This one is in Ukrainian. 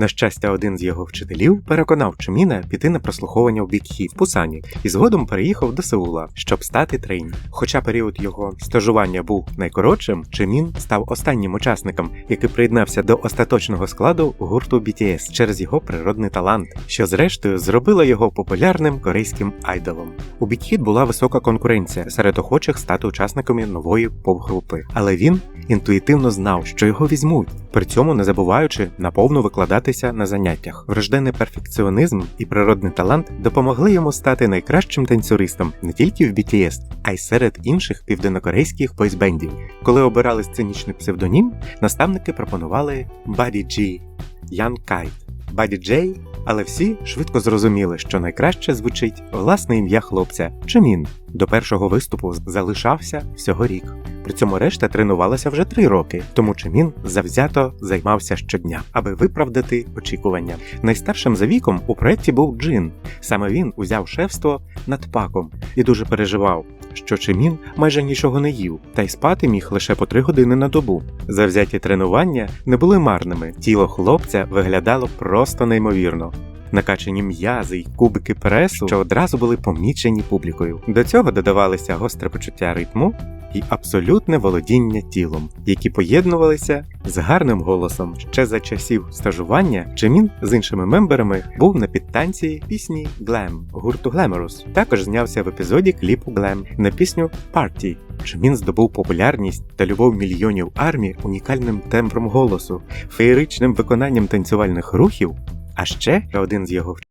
На щастя, один з його вчителів переконав Чиміна піти на прослуховування в Бікхі в Пусані і згодом переїхав до Сеула, щоб стати трейні. Хоча період його стажування був найкоротшим, Чимін став останнім учасником, який приєднався до остаточного складу гурту BTS через його природний талант, що зрештою зробило його популярним корейським айдолом. У Бікхіт була висока конкуренція серед охочих стати учасниками нової поп-групи, але він інтуїтивно знав, що його візьмуть, при цьому не забуваючи наповну викладатися на заняттях. Врожденний перфекціонізм і природний талант допомогли йому стати найкращим танцюристом не тільки в BTS, а й серед інших південнокорейських бойсбендів. Коли обирали сценічний псевдонім, наставники пропонували Buddy G, Ян Кайт, Buddy J, але всі швидко зрозуміли, що найкраще звучить власне ім'я хлопця Чимін. До першого виступу залишався всього рік. При цьому решта тренувалася вже три роки, тому Чимін завзято займався щодня, аби виправдати очікування. Найстаршим за віком у проєкті був Джин. Саме він узяв шефство над паком і дуже переживав, що Чимін майже нічого не їв, та й спати міг лише по три години на добу. Завзяті тренування не були марними. Тіло хлопця виглядало просто неймовірно. Накачані м'язи й кубики пресу, що одразу були помічені публікою. До цього додавалися гостре почуття ритму і абсолютне володіння тілом, які поєднувалися з гарним голосом. Ще за часів стажування Чимін з іншими мемберами був на підтанці пісні Glam гурту Glamorous. Також знявся в епізоді кліпу Glam на пісню Party. Чимін здобув популярність та любов мільйонів армій унікальним тембром голосу, феєричним виконанням танцювальних рухів. А ще один з його